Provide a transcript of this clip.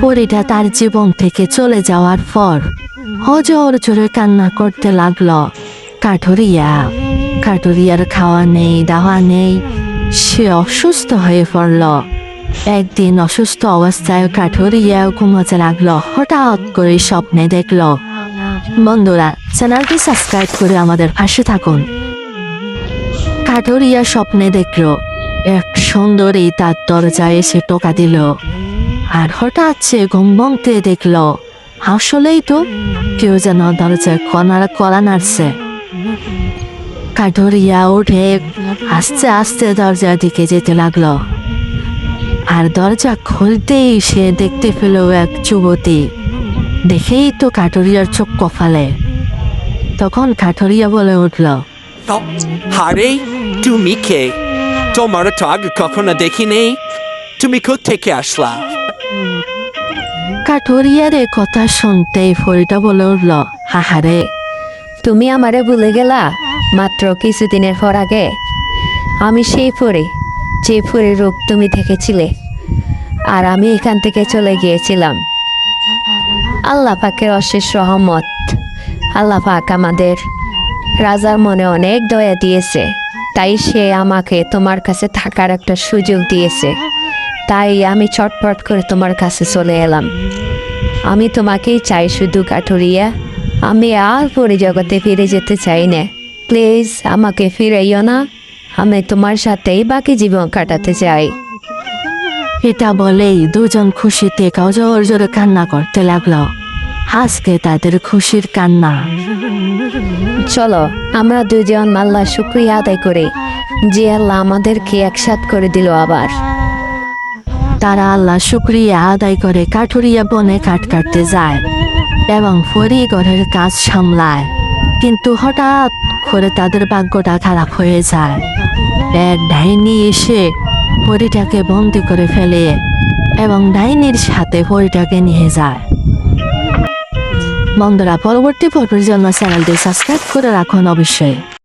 পরিটা তার জীবন থেকে চলে যাওয়ার পর হজর জোরে কান্না করতে লাগল। কাঠুরিয়া, কাঠুরিয়ার খাওয়া নেই, দাওয়া নেই, সে অসুস্থ হয়ে পড়ল। একদিন অসুস্থ অবস্থায় কাঠুরিয়া ঘুমাতে লাগল, হঠাৎ করে স্বপ্নে দেখল। বন্ধুরা, চ্যানেলটি সাবস্ক্রাইব করে আমাদের পাশে থাকুন। কাঠুরিয়া স্বপ্নে দেখল, এক সুন্দরী তার দরজায় এসে টোকা দিল। আর হঠাৎ সে ঘুম ভাঙতে দেখল, আসলেই তো কেউ যেন দরজায় কনার কলা নাড়ছে। কাঠরিয়া উঠে আস্তে আস্তে দরজার দিকে যেতে লাগল। আর দরজা খুলতেই সে দেখতে পেল এক যুবতী। দেখেই তো কাঠুরিয়ার চোখ কফালে তখন কাঠুরিয়া বলে উঠল আরে তুমি কে? তোমার তো আগে কখনো দেখি নেই তুমি থেকে আসলা? কাঠুরিয়ার এ কথা শুনতেই ফরিটা বলে উঠল, হাহারে, তুমি আমারে ভুলে গেলা? মাত্র কিছুদিনের পর আগে। আমি সেই পরে যে পরে রূপ তুমি থেকেছিলে আর আমি এখান থেকে চলে গিয়েছিলাম। আল্লাহ পাকের অশেষ রহমত। আল্লাহ পাক আমাদের রাজার মনে অনেক দয়া দিয়েছে। তাই সে আমাকে তোমার কাছে থাকার একটা সুযোগ দিয়েছে। তাই আমি চটপট করে তোমার কাছে চলে এলাম। আমি তোমাকেই চাই শুধু কাঠুরিয়া। আমি আর পরে জগতে ফিরে যেতে চাই না। প্লিজ আমাকে ফিরাইও না। আমি তোমার সাথেই বাকি জীবন কাটাতে চাই। এটা বলেই দুজন খুশিতে কাউ জোর জোরে কান্না করতে লাগল। আজকে তাদের খুশির কান্না। চলো আমরা দুজন মাল্লা শুক্রিয়া আদায় করি। যে আল্লাহ আমাদেরকে একসাথ করে দিল আবার। তারা আল্লাহ শুক্রিয়া আদায় করে কাঠুরিয়া বনে কাঠ কাটতে যায় এবং ফরি ঘরের কাজ সামলায়। কিন্তু হঠাৎ করে তাদের ভাগ্যটা খারাপ হয়ে যায়। এক ডাইনি এসে পরিটাকে বন্দি করে ফেলে এবং ডাইনির সাথে পরিটাকে নিয়ে যায়। বন্ধুরা, পরবর্তী পর্বের জন্য চ্যানেলটি সাবস্ক্রাইব করে রাখুন অবশ্যই।